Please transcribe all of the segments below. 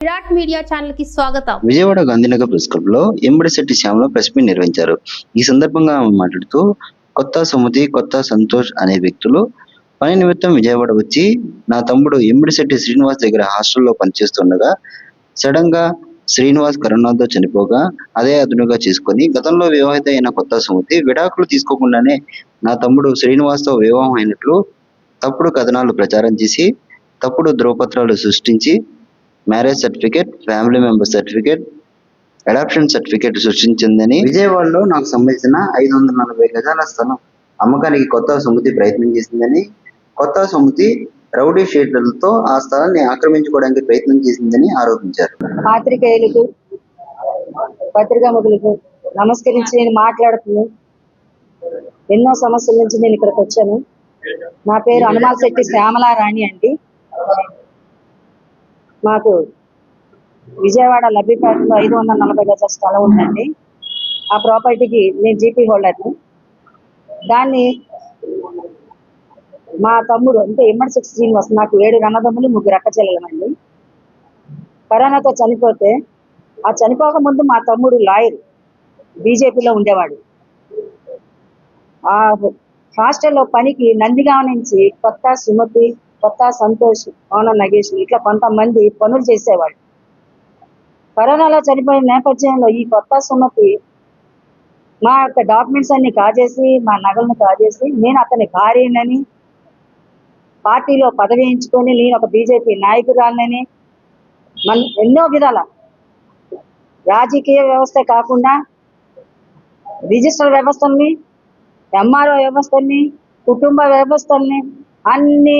Virat media ఛానల్కి స్వాగతం. Vijayawada Gandhinagar press క్లబ్లో ఎంబడిశెట్టి శ్యామల ప్రెస్ మీట్ నిర్వహించారు. ఈ సందర్భంగా ఆమె మాట్లాడుతూ కొత్త సుమతి కొత్త సంతోష్ అనే వ్యక్తులు పని నిమిత్తం విజయవాడ వచ్చి నా తమ్ముడు ఎంబడిశెట్టి శ్రీనివాస్ దగ్గర హాస్టల్లో పనిచేస్తుండగా సడన్గా శ్రీనివాస్ కరోనాతో చనిపోగా అదే అదునుగా చేసుకొని గతంలో వివాహిత అయిన కొత్త సుమతి విడాకులు తీసుకోకుండానే నా తమ్ముడు శ్రీనివాస్తో వివాహం అయినట్లు తప్పుడు కథనాలు ప్రచారం చేసి తప్పుడు ధ్రువపత్రాలు సృష్టించి marriage certificate family member certificate adoption certificate సృష్టించిందని విజయవాడలో నాకు సంబంధించిన ఐదు వందల నలభై గజాల స్థలం అమ్మకానికి కొత్త సుమతి ప్రయత్నం చేసిందని కొత్త సుమతి రౌడీ షీట్లతో ఆ స్థలాన్ని ఆక్రమించుకోవడానికి ప్రయత్నం చేసిందని ఆరోపించారు. పాత్రికేయులకు పత్రికాముఖులకు నమస్కరించి నేను మాట్లాడుతున్నాను. ఎన్నో సమస్యల నుంచి నేను ఇక్కడికి వచ్చాను. నా పేరు హనుమాల్ శెట్టి శ్యామలారాణి అండి. మాకు విజయవాడ లబ్బిపేటలో ఐదు వందల నలభై గజాల స్థలం ఉందండి. ఆ ప్రాపర్టీకి నేను జీపీ హోల్డర్ని. దాన్ని మా తమ్ముడు అంటే ఎమ్మడి సిక్స్ శ్రీనివాస్ నాకు ఏడు అన్నదమ్ములు ముగ్గురు అక్క చెల్లెలమండి. కరోనాతో చనిపోతే ఆ చనిపోక ముందు మా తమ్ముడు లాయర్ బీజేపీలో ఉండేవాడు. ఆ హాస్టల్లో పనికి నందిగామ నుంచి కొత్త సుమతి కొత్త సంతోష్ పవన నగేష్ ఇట్లా కొంతమంది పనులు చేసేవాడు కరోనాలో చనిపోయిన నేపథ్యంలో ఈ కొత్త సున్నతి మా యొక్క డాక్యుమెంట్స్ అన్ని కాజేసి మా నగలను కాజేసి నేను అతని భార్యనని పార్టీలో పదవి ఎంచుకొని నేను ఒక బీజేపీ నాయకురాలని మన ఎన్నో విధాల రాజకీయ వ్యవస్థ కాకుండా రిజిస్టర్ వ్యవస్థల్ని ఎంఆర్ఓ వ్యవస్థల్ని కుటుంబ వ్యవస్థల్ని అన్ని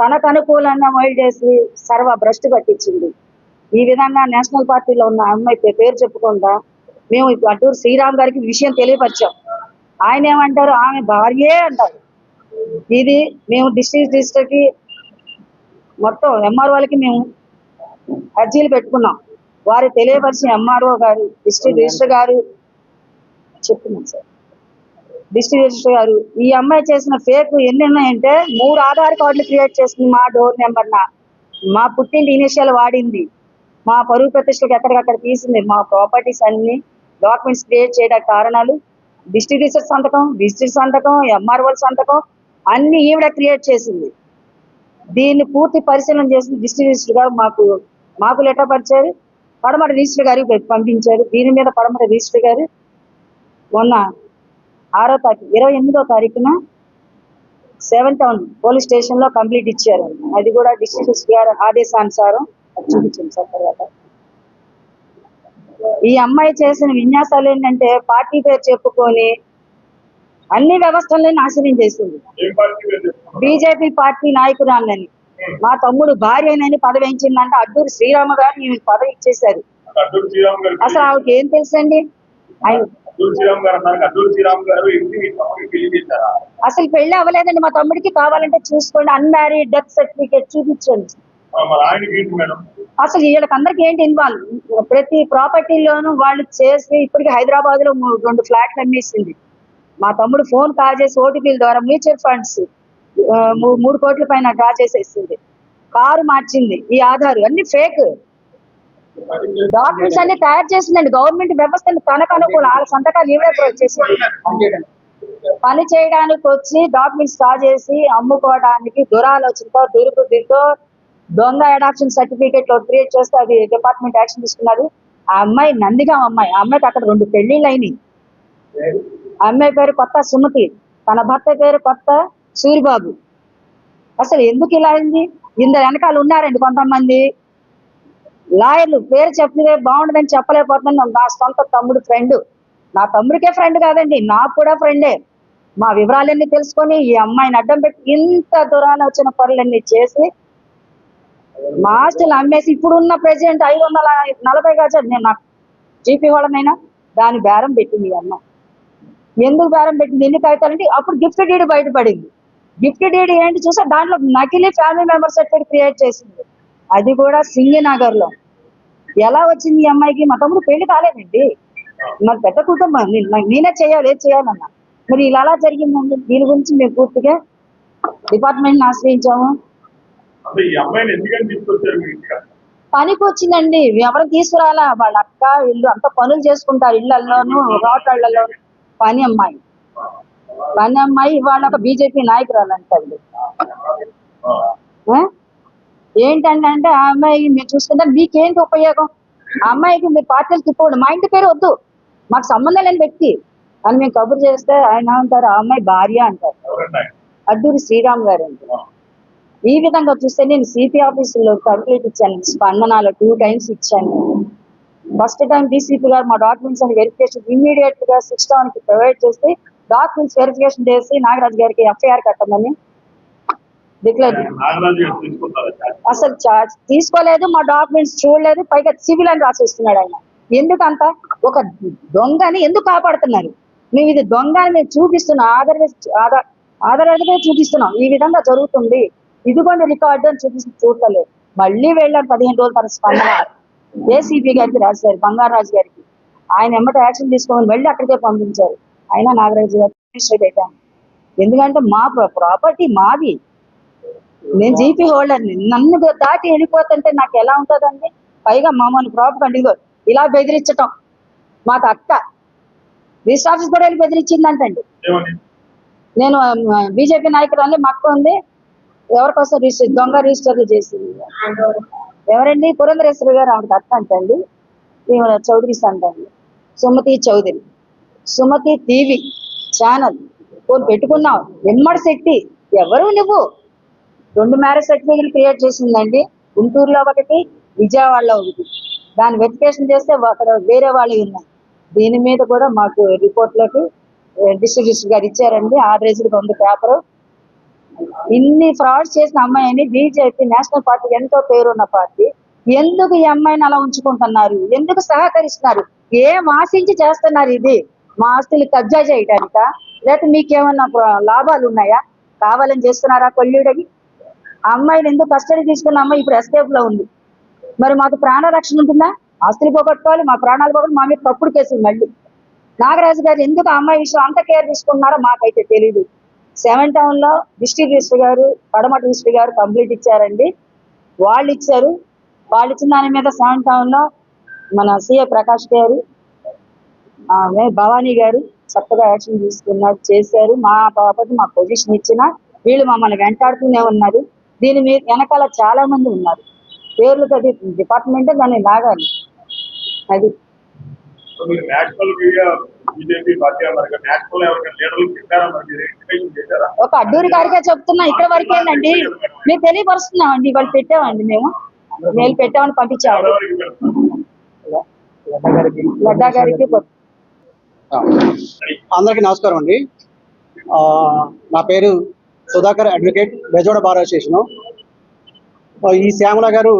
తనకు అనుకూలంగా మొయిల్ చేసి సర్వ భ్రష్టు పట్టించింది. ఈ విధంగా నేషనల్ పార్టీలో ఉన్న అమ్మాయి పే- పేరు చెప్పుకుందా మేము అటూరు శ్రీరామ్ గారికి విషయం తెలియపరిచాం. ఆయన ఏమంటారు? ఆమె భార్యే అంటారు. ఇది మేము డిస్ట్రిక్ట్ డిస్ట్రిక్ట్ మొత్తం ఎంఆర్ఓ వాళ్ళకి మేము అర్జీలు పెట్టుకున్నాం. వారు తెలియపరిచిన ఎంఆర్ఓ గారు డిస్ట్రిక్ట్ రిజిస్టర్ గారు చెప్తున్నాం సార్. డిస్ట్రిక్ట్ రిజిస్టర్ గారు ఈ అమ్మాయి చేసిన ఫేక్ ఎన్ని ఉన్నాయంటే మూడు ఆధార్ కార్డులు క్రియేట్ చేసింది మా డోర్ నెంబర్ నా. మా పుట్టింటి ఇనిషియల్ వాడింది. మా పరువు ప్రతిష్టలకు ఎక్కడికక్కడ తీసింది. మా ప్రాపర్టీస్ అన్ని డాక్యుమెంట్స్ క్రియేట్ చేయడానికి కారణాలు డిస్ట్రిక్ట్ రిజిస్టర్ సంతకం డిస్ట్రిక్ట్ సంతకం ఎంఆర్ఓ సంతకం అన్ని ఈవిడ క్రియేట్ చేసింది. దీన్ని పూర్తి పరిశీలన చేసి డిస్ట్రిక్ట్ రిజిస్టర్ గారు. మాకు మాకు లెటర్ పరిచారు. పడమట రిజిస్టర్ గారికి పంపించారు. దీని మీద పడమట రిజిస్టర్ గారు మొన్న ఆరో తారీఖు ఇరవై ఎనిమిదో తారీఖున సెవెన్ టౌన్ పోలీస్ స్టేషన్లో కంప్లీట్ ఇచ్చారు. అది కూడా డిస్ట్రిక్ట్ గారు ఆదేశానుసారం అది చూపించింది సార్ తర్వాత. ఈ అమ్మాయి చేసిన విన్యాసాలు ఏంటంటే పార్టీ పేరు చెప్పుకొని అన్ని వ్యవస్థల్ని నాశనం చేసింది? బీజేపీ పార్టీ నాయకురాలని మా తమ్ముడు భార్యనని పదవి ఎంచిందంటే అడ్డూరు శ్రీరామ గారు పదవి ఇచ్చేశారు. అసలు ఆవిడకి ఏం తెలుసండి? ఆయన గారు అన్నారు. గారు పెళ్ళి చేశారా? అసలు పెళ్ళి అవ్వలేదండి. మా తమ్ముడికి కావాలంటే చూసుకోండి. అన్మ్యారీడ్ డెత్ సర్టిఫికేట్ చూపించండి. అసలు వీళ్ళకి అందరికి ఏంటి ఇన్వాల్వ్? ప్రతి ప్రాపర్టీలోనూ వాళ్ళు చేసి ఇప్పటికి హైదరాబాద్లో రెండు ఫ్లాట్లు అమ్మేసింది. మా తమ్ముడు ఫోన్ కాల్ చేసి ఓటీపీల ద్వారా మ్యూచువల్ ఫండ్స్ మూడు కోట్ల పైన డ్రా చేసేసింది. కారు మార్చింది. ఈ ఆధార్ అన్ని ఫేక్. డాక్యుమెంట్స్ అన్ని తయారు చేసిందండి. గవర్నమెంట్ వ్యవస్థని తనకు అనుకూలం. వాళ్ళ సంతకాలు ఈవిడే వచ్చేసింది పని చేయడానికి వచ్చి డాక్యుమెంట్స్ కాజేసి అమ్ముకోవడానికి దురాలోచనతో దుర్బుద్ధితో దొంగ అడాప్షన్ సర్టిఫికేట్లో క్రియేట్ చేస్తే అది డిపార్ట్మెంట్ యాక్షన్ తీసుకున్నారు. ఆ అమ్మాయి నందిగా అమ్మాయి. ఆ అమ్మాయికి అక్కడ రెండు పెళ్ళిళ్ళు అయినాయి. ఆ అమ్మాయి పేరు కొత్త సుమతి. తన భర్త పేరు కొత్త సూరిబాబు. అసలు ఎందుకు ఇలా అయింది? ఇంత వెనకాల ఉన్నారండి కొంతమంది. లాయర్లు పేరు చెప్తే బాగుండదని చెప్పలేకపోతున్నాను. నా సొంత తమ్ముడు ఫ్రెండ్. నా తమ్ముడికే ఫ్రెండ్ కాదండి నాకు కూడా ఫ్రెండే. మా వివరాలన్నీ తెలుసుకొని ఈ అమ్మాయిని అడ్డం పెట్టి ఇంత దురాలోచన పనులన్నీ చేసి మా హాస్టల్ అమ్మేసి ఇప్పుడున్న ప్రెసిడెంట్ ఐదు వందల నలభై గజాలు నేను నాకు జీపీ వాళ్ళనైనా దాని బేరం పెట్టింది ఈ అమ్మ ఎందుకు బేరం పెట్టింది ఎన్ని కాగితాలంటే అప్పుడు గిఫ్ట్ డీడ్ బయటపడింది. గిఫ్ట్ డీడ్ ఏంటి చూసా దాంట్లో నకిలీ ఫ్యామిలీ మెంబర్ సర్టిఫికేట్ క్రియేట్ చేసింది. అది కూడా సింగనగర్లో. ఎలా వచ్చింది ఈ అమ్మాయికి? మా తమ్ముడు పెళ్ళి కాలేదండి. మరి పెద్ద కుటుంబం నేనే చేయాలి ఏది చేయాలన్నా. మరి ఇలా ఎలా జరిగిందండి దీని గురించి మేము పూర్తిగా డిపార్ట్మెంట్ ఆశ్రయించాము. అంటే పనికి వచ్చిందండి. ఎవరు తీసుకురాలా? వాళ్ళ అక్క ఇల్లు అంత పనులు చేసుకుంటారు ఇళ్ళలోను రోడ్లలోను పని అమ్మాయి. పని అమ్మాయి ఇవాళ ఒక బీజేపీ నాయకురాలు అంటండి. ఆ? ఏంటంటే ఆ అమ్మాయి మీరు చూసుకుంటే మీకేంటి ఉపయోగం? ఆ అమ్మాయికి మీరు పార్టీలు తిప్పండి మా ఇంటి పేరు వద్దు. మాకు సంబంధం లేని వ్యక్తి. అని మేము కబురు చేస్తే ఆయన అంటారు ఆ అమ్మాయి భార్య అంటారు. అడ్డూరి శ్రీరామ్ గారు అండి. ఈ విధంగా చూస్తే నేను సిపి ఆఫీసులో కంప్లీట్ ఇచ్చాను. స్పందనలో టూ టైమ్స్ ఇచ్చాను. ఫస్ట్ టైం డీసీపీ గారు మా డాక్యుమెంట్స్ అని వెరిఫికేషన్ ఇమ్మీడియట్గా సిస్టమ్కి ప్రొవైడ్ చేసి డాక్యుమెంట్స్ వెరిఫికేషన్ చేసి నాగరాజు గారికి ఎఫ్ఐఆర్ కట్టమని డిక్లేర్ ఛార్జ్? అసలు చార్జ్ తీసుకోలేదు మా డాక్యుమెంట్స్ చూడలేదు పైగా సివిల్ అని రాసేస్తున్నాడు ఆయన. ఎందుకంత? ఒక దొంగని ఎందుకు కాపాడుతున్నారు? మేము ఇది దొంగ అని మేము చూపిస్తున్నాం ఆధార ఆధార్ చూపిస్తున్నాం. ఈ విధంగా జరుగుతుంది. ఇదిగోండి రికార్డు అని చూపిస్తూ చూడలేదు. మళ్ళీ వెళ్ళారు పదిహేను రోజుల తర్వాత స్పందన. ఏసీపీ గారికి రాశారు బంగారాజు గారికి. ఆయన ఎమ్మట యాక్షన్ తీసుకోమని వెళ్ళి అక్కడికే పంపించారు. అయినా నాగరాజు గారు ఎందుకంటే మా ప్రాపర్టీ మాది. నేను జీపీ హోల్డర్ని. నన్ను దాటి వెళ్ళిపోతుంటే నాకు ఎలా ఉంటుందండి? పైగా మమ్మల్ని ప్రాపర్ ఇదిగో ఇలా బెదిరించటం. మాకు అక్క. రిజిస్టర్ ఆఫీస్ కూడా వెళ్ళి బెదిరించిందంటండి. నేను బీజేపీ నాయకురాలు మా అక్క ఉంది. ఎవరికోసం రిజిస్టర్ దొంగ రిజిస్టర్లు చేసింది. ఎవరండి? పురంధరేశ్వరి గారు ఆవిడ అక్క అంటండి. చౌదరి అంటండి Sumathi Chowdary. Sumathi TV channel. Phone పెట్టుకున్నావు ఎమ్మడి శెట్టి. ఎవరు నువ్వు? రెండు మ్యారేజ్ సర్టిఫికేట్లు క్రియేట్ చేసిందండి. గుంటూరులో ఒకటి విజయవాడలో ఒకటి. దాని వెరిఫికేషన్ చేస్తే అక్కడ వేరే వాళ్ళు ఉన్నాయి దీని మీద కూడా మాకు రిపోర్ట్లోకి డిస్ట్రిబ్యూషన్ గారు ఇచ్చారండి. ఆర్డర్ ఉంది పేపరు ఇన్ని ఫ్రాడ్స్ చేసిన అమ్మాయిని బీజేపీ నేషనల్ పార్టీ ఎంతో పేరున్న పార్టీ ఎందుకు ఈ అమ్మాయిని అలా ఉంచుకుంటున్నారు? ఎందుకు సహకరిస్తున్నారు? ఏం ఆశించి చేస్తున్నారు ఇది? మా ఆస్తులు కబ్జా చేయటానిక? లేకపోతే మీకేమన్నా లాభాలు ఉన్నాయా? కావాలని చేస్తున్నారా కొల్లుడని ఆ అమ్మాయిని ఎందుకు కస్టడీ తీసుకున్న అమ్మాయి ఇప్పుడు ఎస్కేప్లో ఉంది. మరి మాకు ప్రాణ రక్షణ ఉంటుందా? ఆస్తులు పోగొట్టుకోవాలి మా ప్రాణాలు పోగొట్టు మా మీద తప్పుడు కేసులు మళ్ళీ. నాగరాజు గారు ఎందుకు ఆ అమ్మాయి విషయం అంత కేర్ తీసుకున్నారో మాకైతే తెలియదు సెవెన్ టౌన్లో డిస్ట్రిక్ట్ రిజిస్టర్ గారు పడమట రిజిస్టర్ గారు కంప్లీట్ ఇచ్చారండి. వాళ్ళు ఇచ్చారు. వాళ్ళు ఇచ్చిన దాని మీద సెవెన్ టౌన్లో మన సిఏ ప్రకాష్ గారు భవానీ గారు చక్కగా యాక్షన్ తీసుకున్నారు చేశారు. మా పాపకి మా పొజిషన్ ఇచ్చిన వీళ్ళు మమ్మల్ని వెంటాడుతూనే ఉన్నారు. దీని మీద వెనకాల చాలా మంది ఉన్నారు. పేర్లతో డిపార్ట్మెంటే దాన్ని లాగాలి. అది. ఒక అడ్డూరి గారికే చెప్తున్నా ఇక్కడ వరకేనండి మేము తెలియపరుస్తున్నామండి వాళ్ళు పెట్టామండి మేము. మేము పెట్టామని పంపించాము? లడ్డా గారికి అందరికీ నమస్కారం అండి. ఆ, నా పేరు Sudhakar advocate Bezawada bar association ఈ శ్యామల గారు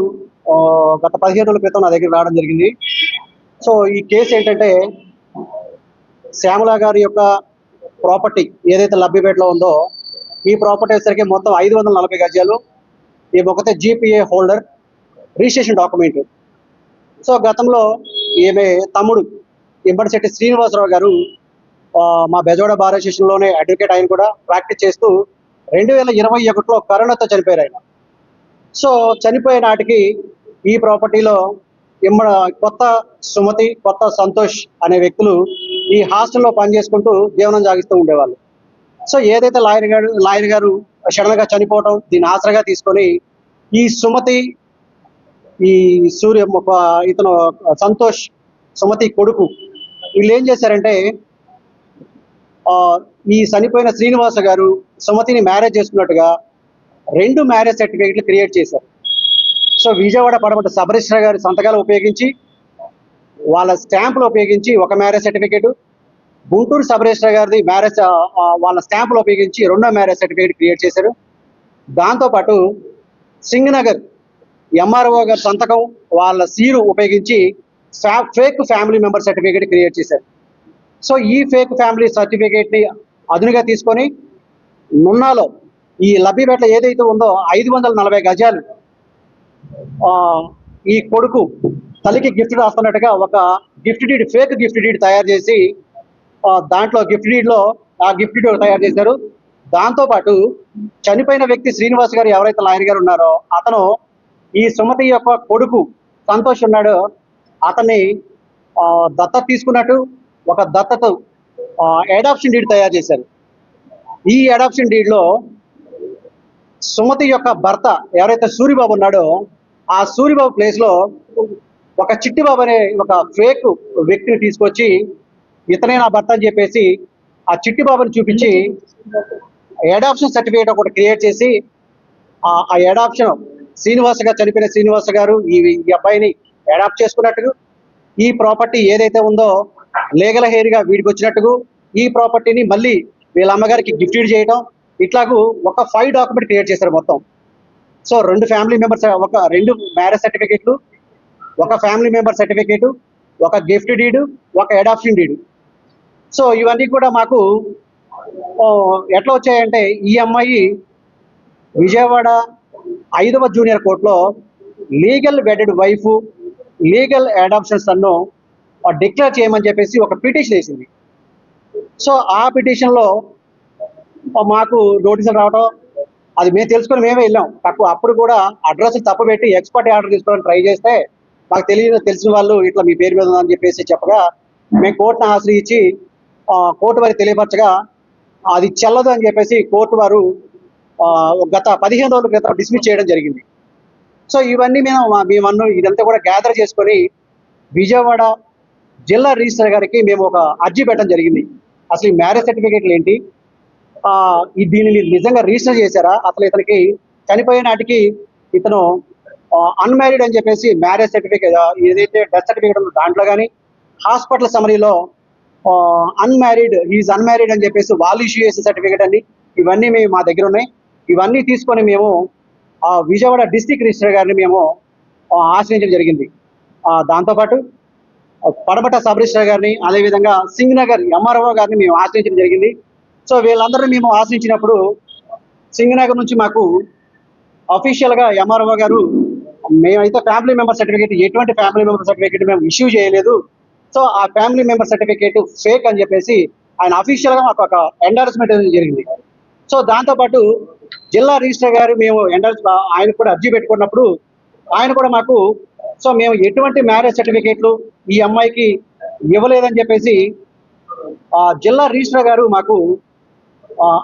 గత పదిహేను రోజుల క్రితం నా దగ్గర రావడం జరిగింది. సో ఈ కేసు ఏంటంటే శ్యామల గారి యొక్క ప్రాపర్టీ ఏదైతే లబ్బిపేటలో ఉందో ఈ ప్రాపర్టీ వచ్చేసరికి మొత్తం ఐదు వందల నలభై గజాలు. ఈ ఒకతే GPA holder registration document. So గతంలో ఈమె తమ్ముడు ఇంబడిశెట్టి శ్రీనివాసరావు గారు మా బెజవాడ బార్ అసోసియేషన్లోనే అడ్వకేట్ ఆయన కూడా ప్రాక్టీస్ చేస్తూ రెండు వేల ఇరవై ఒకటిలో కరోనాతో చనిపోయారు ఆయన. సో చనిపోయే నాటికి ఈ ప్రాపర్టీలో ఇమ్మడ కొత్త సుమతి కొత్త సంతోష్ అనే వ్యక్తులు ఈ హాస్టల్లో పనిచేసుకుంటూ జీవనం సాగిస్తూ ఉండేవాళ్ళు. సో ఏదైతే లాయర్ గారు లాయర్ గారు సడన్గా చనిపోవడం దీన్ని ఆసరాగా తీసుకొని ఈ సుమతి ఈ సూర్య ఇతను సంతోష్ సుమతి కొడుకు వీళ్ళు ఏం చేశారంటే ఈ చనిపోయిన శ్రీనివాస గారు సుమతిని మ్యారేజ్ చేసుకున్నట్టుగా రెండు మ్యారేజ్ సర్టిఫికేట్లు క్రియేట్ చేశారు. సో విజయవాడ పడమట సబ్ గారి సంతకాలు ఉపయోగించి వాళ్ళ స్టాంపులు ఉపయోగించి ఒక మ్యారేజ్ సర్టిఫికేట్ గుంటూరు సబరేశ్వర గారిది మ్యారేజ్ వాళ్ళ స్టాంపులు ఉపయోగించి రెండో మ్యారేజ్ సర్టిఫికేట్ క్రియేట్ చేశారు. దాంతోపాటు సింగనగర్ ఎంఆర్ఓ గారి సంతకం వాళ్ళ సీరు ఉపయోగించి fake family member certificate create చేశారు. సో ఈ ఫేక్ ఫ్యామిలీ సర్టిఫికేట్ని అదునుగా తీసుకొని నున్నాలో ఈ లబ్బిపేట ఏదైతే ఉందో ఐదు వందల నలభై గజాలు ఈ కొడుకు తల్లికి గిఫ్ట్ రాస్తున్నట్టుగా ఒక gift deed fake gift deed తయారు చేసి దాంట్లో గిఫ్ట్ డీడ్లో ఆ గిఫ్ట్ డీడ్ తయారు చేశారు. దాంతో పాటు చనిపోయిన వ్యక్తి శ్రీనివాస్ గారు ఎవరైతే లాయర్ గారు ఉన్నారో అతను ఈ సుమతి యొక్క కొడుకు సంతోష్ ఉన్నాడు. అతన్ని దత్త తీసుకున్నట్టు ఒక దత్తత అడాప్షన్ డీడ్ తయారు చేశారు. ఈ అడాప్షన్ డీడ్లో సుమతి యొక్క భర్త ఎవరైతే సూరిబాబు ఉన్నాడో ఆ సూరిబాబు ప్లేస్లో ఒక చిట్టిబాబు అనే ఒక ఫేక్ వ్యక్తిని తీసుకొచ్చి ఇతనే నా భర్త అని చెప్పేసి ఆ చిట్టిబాబుని చూపించి అడాప్షన్ సర్టిఫికేట్ ఒకటి క్రియేట్ చేసి ఆ అడాప్షన్ శ్రీనివాస గారు చనిపోయిన శ్రీనివాస గారు ఈ అబ్బాయిని అడాప్ట్ చేసుకున్నట్టు ఈ ప్రాపర్టీ ఏదైతే ఉందో లీగల్ హెయిర్గా వీడికి వచ్చినట్టుగా ఈ ప్రాపర్టీని మళ్ళీ వీళ్ళ అమ్మగారికి గిఫ్ట్ చేయడం ఇట్లాగూ ఒక ఫైవ్ డాక్యుమెంట్ క్రియేట్ చేశారు మొత్తం. సో రెండు ఫ్యామిలీ మెంబర్స్ ఒక రెండు మ్యారేజ్ సర్టిఫికేట్లు ఒక ఫ్యామిలీ మెంబర్ సర్టిఫికేట్ ఒక గిఫ్ట్ డీడ్ ఒక అడాప్షన్ డీడ్. సో ఇవన్నీ కూడా మాకు ఎట్లా వచ్చాయంటే ఈ అమ్మాయి విజయవాడ ఐదవ జూనియర్ కోర్టులో legal wedded wife legal adoptions అన్నో డిక్లేర్ చేయమని చెప్పేసి ఒక పిటిషన్ వేసింది. సో ఆ పిటిషన్లో మాకు నోటీసులు రావడం అది మేము తెలుసుకొని మేమే వెళ్ళాం. తక్కువ అప్పుడు కూడా అడ్రస్ తప్పు పెట్టి ఎక్స్పర్ట్ ఆర్డర్ తీసుకోవడానికి ట్రై చేస్తే మాకు తెలియదు తెలిసిన వాళ్ళు ఇట్లా మీ పేరు మీద ఉందని చెప్పేసి చెప్పగా మేము కోర్టును ఆశ్రయించి కోర్టు వారికి తెలియపరచగా అది చెల్లదు అని చెప్పేసి కోర్టు వారు గత పదిహేను రోజుల క్రితం డిస్మిస్ చేయడం జరిగింది. సో ఇవన్నీ మేము మేమన్ను ఇదంతా కూడా గ్యాదర్ చేసుకొని విజయవాడ జిల్లా రిజిస్టర్ గారికి మేము ఒక అర్జీ పెట్టడం జరిగింది. అసలు ఈ మ్యారేజ్ సర్టిఫికేట్లు ఏంటి? ఈ దీనిని నిజంగా రిజిస్టర్ చేశారా? అసలు ఇతనికి చనిపోయే నాటికి ఇతను అన్మ్యారీడ్ అని చెప్పేసి మ్యారేజ్ సర్టిఫికేట్ ఏదైతే డెత్ సర్టిఫికేట్ ఉందో దాంట్లో కానీ హాస్పిటల్ సమరీలో అన్మ్యారీడ్ ఈజ్ అన్మ్యారీడ్ అని చెప్పేసి వాళ్ళు ఇష్యూ చేసే సర్టిఫికేట్ అండి ఇవన్నీ మేము మా దగ్గర ఉన్నాయి. ఇవన్నీ తీసుకొని మేము విజయవాడ డిస్టిక్ రిజిస్టర్ గారిని మేము ఆశ్రయించడం జరిగింది. దాంతోపాటు పడబట్ట సబరీశ్వర గారిని అదేవిధంగా సింగ్ నగర్ ఎంఆర్ఓ గారిని మేము ఆశ్రయించడం జరిగింది. సో వీళ్ళందరినీ మేము ఆశ్రయించినప్పుడు సింగ్ నగర్ నుంచి మాకు అఫీషియల్గా ఎంఆర్ఓ గారు మేమైతే ఫ్యామిలీ మెంబర్ సర్టిఫికేట్ ఎటువంటి ఫ్యామిలీ మెంబర్ సర్టిఫికేట్ మేము ఇష్యూ చేయలేదు. సో ఆ ఫ్యామిలీ మెంబర్ సర్టిఫికేట్ ఫేక్ అని చెప్పేసి ఆయన అఫీషియల్గా మాకు ఒక ఎండార్స్మెంట్ జరిగింది. సో దాంతోపాటు జిల్లా రిజిస్టర్ గారు మేము ఎండార్స్ ఆయన కూడా అర్జీ పెట్టుకున్నప్పుడు ఆయన కూడా మాకు సో మేము ఎటువంటి మ్యారేజ్ సర్టిఫికేట్లు ఈ అమ్మాయికి ఇవ్వలేదని చెప్పేసి జిల్లా రిజిస్టర్ గారు మాకు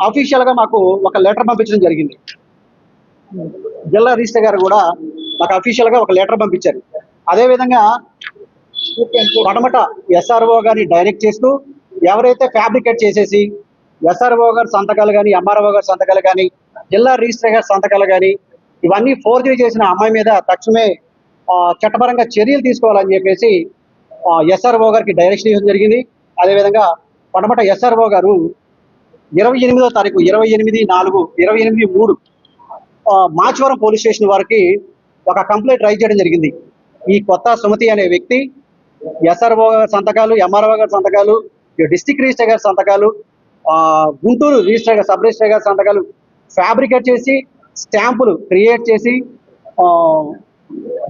అఫీషియల్గా మాకు ఒక లెటర్ పంపించడం జరిగింది. జిల్లా రిజిస్టర్ గారు కూడా మాకు అఫీషియల్గా ఒక లెటర్ పంపించారు. అదేవిధంగా పడమట ఎస్ఆర్ఓ గారిని డైరెక్ట్ చేస్తూ ఎవరైతే ఫ్యాబ్రికేట్ చేసేసి ఎస్ఆర్ఓ గారి సంతకాలు కానీ ఎంఆర్ఓ గారి సంతకాలు కానీ జిల్లా రిజిస్టర్ గారి సంతకాలు కానీ ఇవన్నీ ఫోర్జరీ చేసిన అమ్మాయి మీద తక్షణమే చట్టపరంగా చర్యలు తీసుకోవాలని చెప్పేసి ఎస్ఆర్ఓ గారికి డైరెక్షన్ ఇవ్వడం జరిగింది. అదేవిధంగా పడమట ఎస్ఆర్ఓ గారు ఇరవై ఎనిమిదో తారీఖు ఇరవై ఎనిమిది నాలుగు ఇరవై ఎనిమిది మూడు ఆ, మాచవరం పోలీస్ స్టేషన్ వారికి ఒక కంప్లైంట్ రైజ్ చేయడం జరిగింది. ఈ కొత్త సుమతి అనే వ్యక్తి ఎస్ఆర్ఓ గారి సంతకాలు ఎంఆర్ఓ గారి సంతకాలు డిస్టిక్ రిజిస్టర్ గారి సంతకాలు గుంటూరు రిజిస్టర్ గారి సబ్ రిజిస్టర్ గారి సంతకాలు ఫ్యాబ్రికేట్ చేసి స్టాంపులు క్రియేట్ చేసి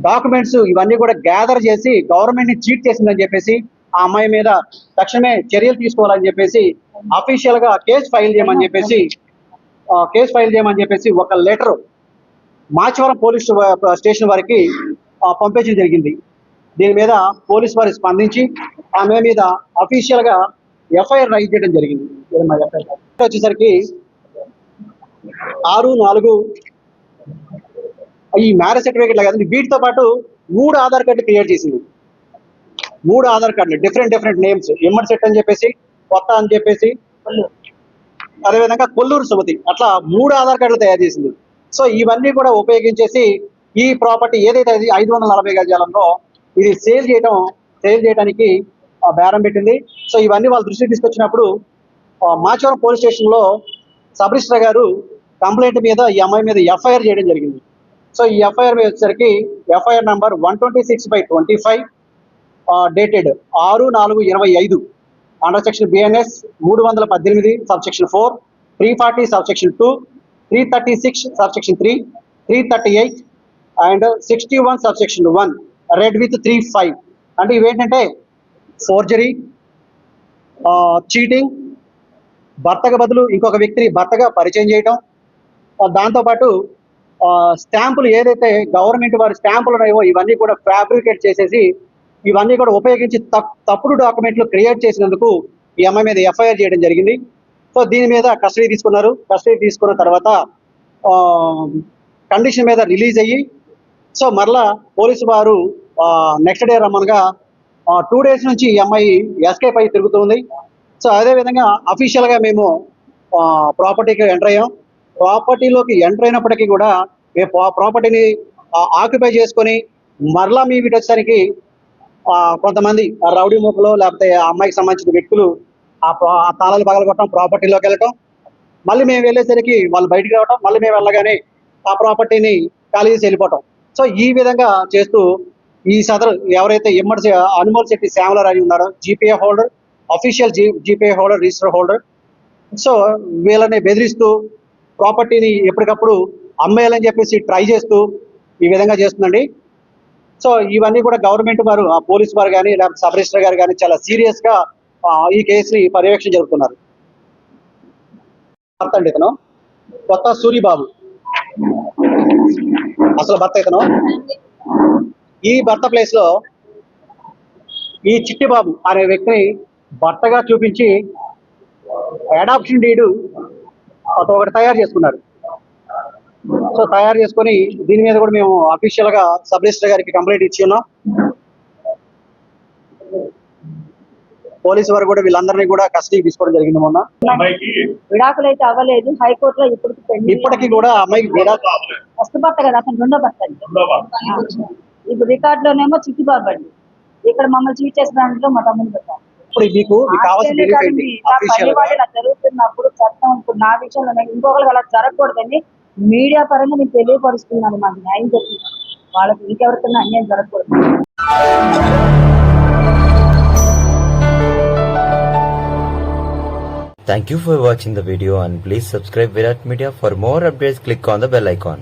డాక్యుమెంట్స్ ఇవన్నీ కూడా గ్యాదర్ చేసి గవర్నమెంట్ని చీట్ చేసిందని చెప్పేసి ఆ అమ్మాయి మీద తక్షణమే చర్యలు తీసుకోవాలని చెప్పేసి అఫీషియల్గా కేసు ఫైల్ చేయమని చెప్పేసి కేసు ఫైల్ చేయమని చెప్పేసి ఒక లెటర్ మాచవరం పోలీస్ స్టేషన్ వారికి పంపించడం జరిగింది. దీని మీద పోలీస్ వారు స్పందించి ఆమె మీద అఫీషియల్గా ఎఫ్ఐఆర్ రైజ్ చేయడం జరిగింది. వచ్చేసరికి ఆరు నాలుగు ఈ మ్యారేజ్ సర్టిఫికేట్ కాదండి వీటితో పాటు మూడు ఆధార్ కార్డులు క్రియేట్ చేసింది. మూడు ఆధార్ కార్డులు different different names Emmadi Setty అని చెప్పేసి కొత్త అని చెప్పేసి అదేవిధంగా కొల్లూరు సుమతి అట్లా మూడు ఆధార్ కార్డులు తయారు చేసింది. సో ఇవన్నీ కూడా ఉపయోగించేసి ఈ ప్రాపర్టీ ఏదైతే అది ఐదు వందల నలభై గజాలంలో ఇది సేల్ చేయడం సేల్ చేయడానికి బేరం పెట్టింది. సో ఇవన్నీ వాళ్ళ దృష్టికి తీసుకొచ్చినప్పుడు మాచవరం పోలీస్ స్టేషన్లో సబ్ రిజిస్టర్ గారు కంప్లైంట్ మీద ఈ అమ్మాయి మీద ఎఫ్ఐఆర్ చేయడం జరిగింది. సో ఈ ఎఫ్ఐఆర్ మీద వచ్చేసరికి FIR number one twenty six by twenty five dated ఆరు నాలుగు ఇరవై ఐదు. అండర్ సెక్షన్ బిఎన్ఎస్ మూడు వందల పద్దెనిమిది sub section four three forty sub section two three thirty six sub section three three thirty eight and sixty one sub section one read with three five అంటే ఇవేంటంటే forgery cheating భర్తకు బదులు ఇంకొక వ్యక్తిని భర్తగా పరిచయం చేయటం దాంతోపాటు స్టాంపులు ఏదైతే గవర్నమెంట్ వారి స్టాంపులు ఉన్నాయో ఇవన్నీ కూడా ఫ్యాబ్రికేట్ చేసేసి ఇవన్నీ కూడా ఉపయోగించి తప్- తప్పుడు డాక్యుమెంట్లు క్రియేట్ చేసినందుకు ఈ అమ్మాయి మీద ఎఫ్ఐఆర్ చేయడం జరిగింది. సో దీని మీద కస్టడీ తీసుకున్నారు. కస్టడీ తీసుకున్న తర్వాత కండిషన్ మీద రిలీజ్ అయ్యి సో మరలా పోలీసు వారు నెక్స్ట్ డే రమ్మనగా టూ డేస్ నుంచి ఈ అమ్మాయి ఎస్కేప్ అయ్యి తిరుగుతుంది సో అదే విధంగా మేము ప్రాపర్టీకి ఎంటర్ అయ్యాం. ప్రాపర్టీలోకి ఎంటర్ అయినప్పటికీ కూడా మీ ప్రాపర్టీని ఆక్యుపై చేసుకొని మరలా మీ వీటి వచ్చేసరికి కొంతమంది ఆ రౌడీ మూకలో లేకపోతే ఆ అమ్మాయికి సంబంధించిన వ్యక్తులు ఆ ప్రా- ఆ తాళాలు పగలగొట్టడం ప్రాపర్టీలోకి వెళ్ళటం మళ్ళీ మేము వెళ్ళేసరికి వాళ్ళు బయటికి రావటం మళ్ళీ మేము వెళ్ళగానే ఆ ప్రాపర్టీని ఖాళీ చేసి వెళ్ళిపోవటం. సో ఈ విధంగా చేస్తూ ఈ సదరు ఎవరైతే ఎమ్మడి అనుమోల్ శెట్టి శ్యామలరాజు ఉన్నారో GPA holder official G GPA holder register holder so వీళ్ళని బెదిరిస్తూ ప్రాపర్టీని ఎప్పటికప్పుడు అమ్మేయాలని చెప్పేసి ట్రై చేస్తూ ఈ విధంగా చేస్తుందండి. సో ఇవన్నీ కూడా గవర్నమెంట్ వారు పోలీస్ వారు కానీ లేకపోతే సబ్ రిజిస్టర్ గారు కానీ చాలా సీరియస్గా ఈ కేసుని పర్యవేక్షణ జరుపుతున్నారు. భర్త అండి ఇతను. కొత్త సూరిబాబు. అసలు భర్త ఇతను. ఈ భర్త ప్లేస్లో ఈ చిట్టిబాబు అనే వ్యక్తిని భర్తగా చూపించి అడాప్షన్ డీడు ఒకటి తయారు చేసుకున్నారు. సో తయారు చేసుకొని దీని మీద కూడా మేము అఫీషియల్గా సబ్ రిజిస్టర్ గారికి కంప్లైంట్ ఇచ్చి ఉన్నాం. పోలీసు వారు కూడా వీళ్ళందరినీ కూడా కస్టడీ తీసుకోవడం జరిగింది మొన్న. విడాకులు అయితే అవ్వలేదు. హైకోర్టులో ఇప్పటికి ఇప్పటికీ కూడా అమ్మాయికి విడాకు అవ్వలేదు. ఫస్ట్ భర్త కదా అతను రెండో భర్త. ఇప్పుడు రికార్డులోనేమో చిట్టిబాబు అండి. ఇక్కడ మమ్మల్ని చీట్ చేసిన దాంట్లో మా తమ్ముడు పెట్టారు. ఇప్పుడు మీకు జరుగుతున్నప్పుడు చట్టం ఇప్పుడు నా విషయంలో నేను ఇంకొకరికి అలా జరగకూడదని మీడియా పరంగా నేను తెలియపరుస్తున్నాను మాకు న్యాయం చెప్పి వాళ్ళకి ఇంకెవరికైనా అన్యాయం జరగకూడదు. Thank you for watching the video and please subscribe Virat Media for more updates. Click on the bell icon.